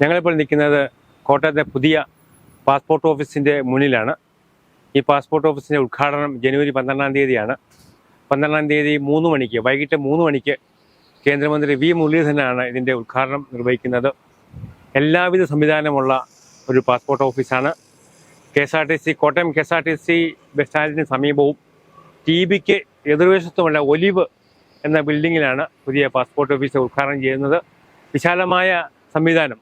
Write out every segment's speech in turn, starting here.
ഞങ്ങളിപ്പോൾ നിൽക്കുന്നത് കോട്ടയത്തെ പുതിയ പാസ്പോർട്ട് ഓഫീസിന്റെ മുന്നിലാണ്. ഈ പാസ്പോർട്ട് ഓഫീസിന്റെ ഉദ്ഘാടനം ജനുവരി പന്ത്രണ്ടാം തീയതിയാണ്. പന്ത്രണ്ടാം തീയതി മൂന്ന് മണിക്ക് വൈകിട്ട് മൂന്ന് മണിക്ക് കേന്ദ്രമന്ത്രി വി മുരളീധരനാണ് ഇതിന്റെ ഉദ്ഘാടനം നിർവഹിക്കുന്നത്. എല്ലാവിധ സംവിധാനമുള്ള ഒരു പാസ്പോർട്ട് ഓഫീസാണ്. K S R T C Kottayam K S R T C bus സ്റ്റാൻഡിന് സമീപവും ടി ബിക്ക് എതിർവശത്തുമുള്ള ഒലിവ് എന്ന ബിൽഡിങ്ങിലാണ് പുതിയ പാസ്പോർട്ട് ഓഫീസ് ഉദ്ഘാടനം ചെയ്യുന്നത്. വിശാലമായ സംവിധാനം.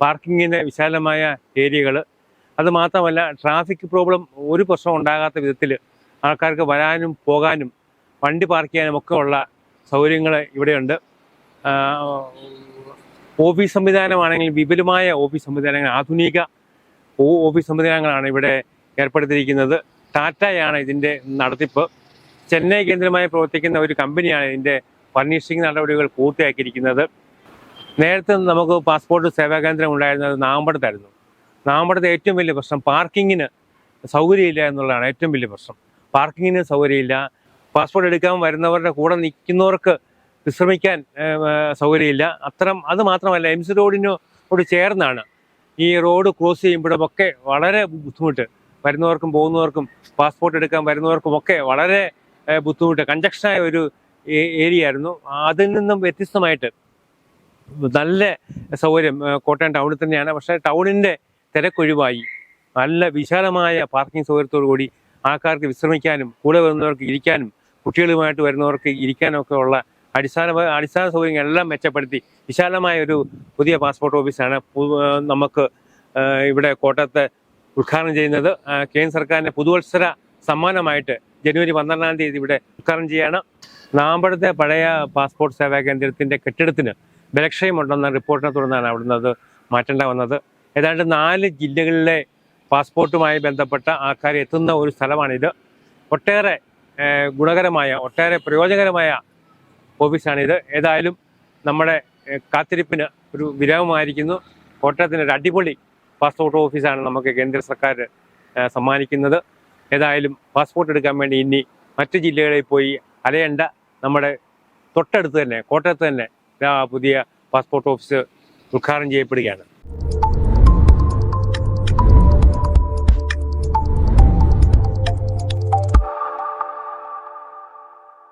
പാർക്കിങ്ങിന് വിശാലമായ ഏരിയകൾ. അതുമാത്രമല്ല ട്രാഫിക് പ്രോബ്ലം ഒരു പ്രശ്നം ഉണ്ടാകാത്ത വിധത്തിൽ ആൾക്കാർക്ക് വരാനും പോകാനും വണ്ടി പാർക്ക് ചെയ്യാനും ഒക്കെ ഉള്ള സൗകര്യങ്ങൾ ഇവിടെയുണ്ട്. ഓഫീസ് സംവിധാനമാണെങ്കിൽ വിപുലമായ ഓഫീസ് സംവിധാനങ്ങൾ ആധുനിക ഓഫീസ് സംവിധാനങ്ങളാണ് ഇവിടെ ഏർപ്പെടുത്തിയിരിക്കുന്നത് ടാറ്റയാണ് ഇതിന്റെ നടത്തിപ്പ് ചെന്നൈ കേന്ദ്രമായി പ്രവർത്തിക്കുന്ന ഒരു കമ്പനിയാണ് ഇതിന്റെ ഫർണിഷിംഗ് നടപടികൾ പൂർത്തിയാക്കിയിരിക്കുന്നത് നേരത്തെ നമുക്ക് പാസ്പോർട്ട് സേവാ കേന്ദ്രം ഉണ്ടായിരുന്നത് നാമ്പടത്തായിരുന്നു. നാമ്പടത്തെ ഏറ്റവും വലിയ പ്രശ്നം പാർക്കിങ്ങിന് സൗകര്യമില്ല എന്നുള്ളതാണ് ഏറ്റവും വലിയ പ്രശ്നം. പാർക്കിങ്ങിന് സൗകര്യമില്ല. പാസ്പോർട്ട് എടുക്കാൻ വരുന്നവരുടെ കൂടെ നിൽക്കുന്നവർക്ക് വിശ്രമിക്കാൻ സൗകര്യമില്ല. അത്തരം അത് മാത്രമല്ല എം സി റോഡിനോട് ചേർന്നാണ് ഈ റോഡ് ക്രോസ് ചെയ്യുമ്പോഴൊക്കെ വളരെ ബുദ്ധിമുട്ട്. വരുന്നവർക്കും പോകുന്നവർക്കും പാസ്പോർട്ട് എടുക്കാൻ വരുന്നവർക്കും ഒക്കെ വളരെ ബുദ്ധിമുട്ട്. കഞ്ചക്ഷനായ ഒരു ഏരിയ ആയിരുന്നു അതിൽ നിന്നും വ്യത്യസ്തമായിട്ട് നല്ല സൗകര്യം കോട്ടയം ടൗണിൽ തന്നെയാണ്. പക്ഷേ ടൗണിന്റെ തിരക്കൊഴിവായി. നല്ല വിശാലമായ പാർക്കിംഗ് സൗകര്യത്തോടു കൂടി ആൾക്കാർക്ക് വിശ്രമിക്കാനും കൂടെ വരുന്നവർക്ക് ഇരിക്കാനും കുട്ടികളുമായിട്ട് വരുന്നവർക്ക് ഇരിക്കാനൊക്കെ ഉള്ള അടിസ്ഥാന അടിസ്ഥാന സൗകര്യങ്ങളെല്ലാം മെച്ചപ്പെടുത്തി. വിശാലമായ ഒരു പുതിയ പാസ്പോർട്ട് ഓഫീസാണ് നമുക്ക് ഇവിടെ കോട്ടയത്ത് ഉദ്ഘാടനം ചെയ്യുന്നത്. കേന്ദ്ര സർക്കാരിന്റെ പുതുവത്സര സമ്മാനമായിട്ട് ജനുവരി പന്ത്രണ്ടാം തീയതി ഇവിടെ ഉദ്ഘാടനം ചെയ്യാണ്. നാമ്പഴത്തെ പഴയ പാസ്പോർട്ട് സേവാ കേന്ദ്രത്തിന്റെ കെട്ടിടത്തിന് ബലക്ഷയമുണ്ടെന്ന റിപ്പോർട്ടിനെ തുടർന്നാണ് അവിടുന്ന് അത് മാറ്റേണ്ട വന്നത്. ഏതാണ്ട് നാല് ജില്ലകളിലെ പാസ്പോർട്ടുമായി ബന്ധപ്പെട്ട ആൾക്കാർ എത്തുന്ന ഒരു സ്ഥലമാണിത്. ഒട്ടേറെ ഗുണകരമായ ഒട്ടേറെ പ്രയോജനകരമായ ഓഫീസാണിത്. ഏതായാലും നമ്മുടെ കാത്തിരിപ്പിന് ഒരു വിരാമമായിരിക്കുന്നു. കോട്ടയത്തിന്റെ ഒരു അടിപൊളി പാസ്പോർട്ട് ഓഫീസാണ് നമുക്ക് കേന്ദ്ര സർക്കാർ സമ്മാനിക്കുന്നത്. ഏതായാലും പാസ്പോർട്ട് എടുക്കാൻ വേണ്ടി ഇനി മറ്റ് ജില്ലകളിൽ പോയി അലയണ്ട നമ്മുടെ തൊട്ടടുത്ത് തന്നെ കോട്ടയത്ത് തന്നെ പുതിയ പാസ്പോർട്ട് ഓഫീസ് ഉദ്ഘാടനം ചെയ്യപ്പെടുകയാണ്.